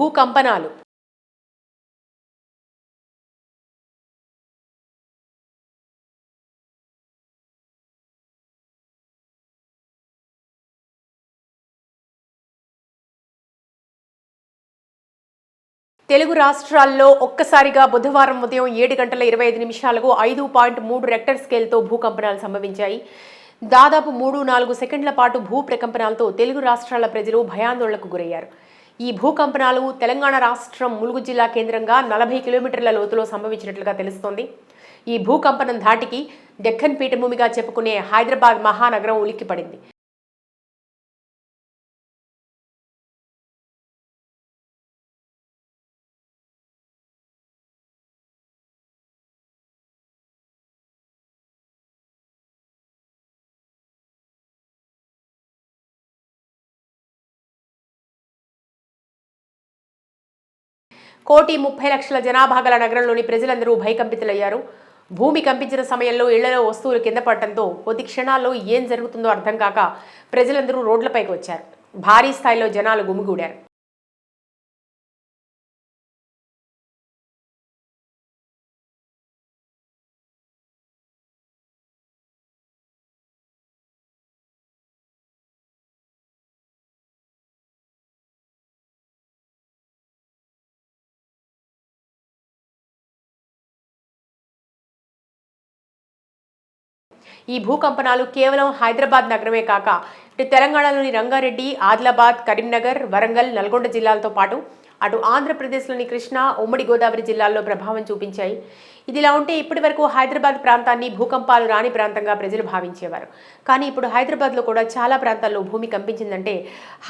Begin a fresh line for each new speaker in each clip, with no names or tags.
భూకంపనాలు. తెలుగు రాష్ట్రాల్లో ఒక్కసారిగా బుధవారం ఉదయం ఏడు గంటల ఇరవై ఐదు నిమిషాలకు ఐదు పాయింట్ మూడు రెక్టర్ స్కేల్తో భూకంపనాలు సంభవించాయి. దాదాపు మూడు నాలుగు సెకండ్ల పాటు భూ ప్రకంపనాలతో తెలుగు రాష్ట్రాల ప్రజలు భయాందోళనకు గురయ్యారు. ఈ భూకంపనాలు తెలంగాణ రాష్ట్రం ములుగు జిల్లా కేంద్రంగా నలభై కిలోమీటర్ల లోతులో సంభవించినట్లుగా తెలుస్తోంది. ఈ భూకంపనం ధాటికి దక్కన్ పీఠభూమిగా చెప్పుకునే హైదరాబాద్ మహానగరం ఉలిక్కిపడింది. కోటి ముప్పై లక్షల జనాభా గల నగరంలోని ప్రజలందరూ భయకంపితులయ్యారు. భూమి కంపించిన సమయంలో ఇళ్ళలో వస్తువులు కింద పడటంతో కొద్ది క్షణాల్లో ఏం జరుగుతుందో అర్థం కాక ప్రజలందరూ రోడ్లపైకి వచ్చారు. భారీ స్థాయిలో జనాలు గుమిగూడారు. ఈ భూకంపనాలు కేవలం హైదరాబాద్ నగరమే కాక ఇటు తెలంగాణలోని రంగారెడ్డి ఆదిలాబాద్ కరీంనగర్ వరంగల్ నల్గొండ జిల్లాలతో పాటు అటు ఆంధ్రప్రదేశ్లోని కృష్ణా ఉమ్మడి గోదావరి జిల్లాల్లో ప్రభావం చూపించాయి. ఇదిలా ఉంటే ఇప్పటి వరకు హైదరాబాద్ ప్రాంతాన్ని భూకంపాలు రాని ప్రాంతంగా ప్రజలు భావించేవారు. కానీ ఇప్పుడు హైదరాబాద్లో కూడా చాలా ప్రాంతాల్లో భూమి కంపించిందంటే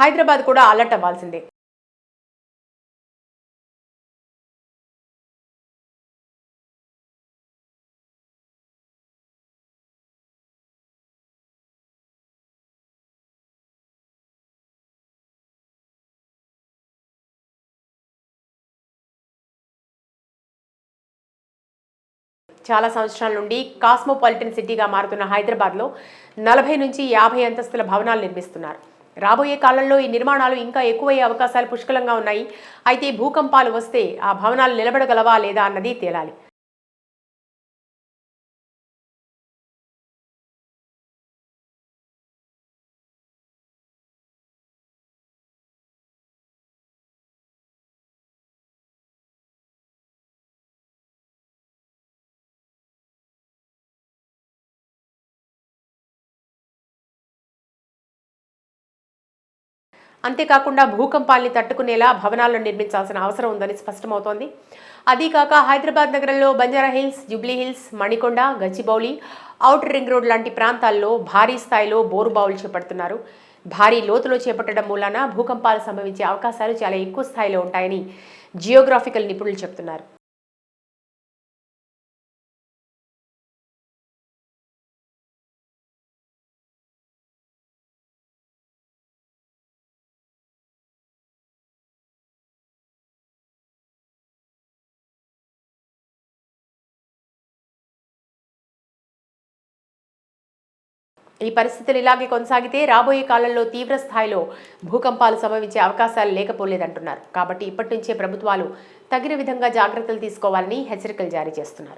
హైదరాబాద్ కూడా అలర్ట్ అవ్వాల్సిందే. చాలా సంవత్సరాల నుండి కాస్మోపాలిటన్ సిటీగా మారుతున్న హైదరాబాద్లో నలభై నుంచి యాభై అంతస్తుల భవనాలు నిర్మిస్తున్నారు. రాబోయే కాలంలో ఈ నిర్మాణాలు ఇంకా ఎక్కువయ్యే అవకాశాలు పుష్కలంగా ఉన్నాయి. అయితే భూకంపాలు వస్తే ఆ భవనాలు నిలబడగలవా లేదా అన్నది తేలాలి. అంతేకాకుండా భూకంపాల్ని తట్టుకునేలా భవనాలను నిర్మించాల్సిన అవసరం ఉందని స్పష్టమవుతోంది. అదీకాక హైదరాబాద్ నగరంలో Banjara Hills Jubilee Hills Manikonda Gachibowli outer ring road లాంటి ప్రాంతాల్లో భారీ స్థాయిలో బోరుబావులు చేపడుతున్నారు. భారీ లోతులో చేపట్టడం మూలాన భూకంపాలు సంభవించే అవకాశాలు చాలా ఎక్కువ స్థాయిలో ఉంటాయని జియోగ్రాఫికల్ నిపుణులు చెబుతున్నారు ఈ పరిస్థితులు ఇలాగే కొనసాగితే రాబోయే కాలంలో తీవ్ర స్థాయిలో భూకంపాలు సంభవించే అవకాశాలు లేకపోలేదంటున్నారు. కాబట్టి ఇప్పటి నుంచే ప్రభుత్వాలు తగిన విధంగా జాగ్రత్తలు తీసుకోవాలని హెచ్చరికలు జారీ చేస్తున్నారు.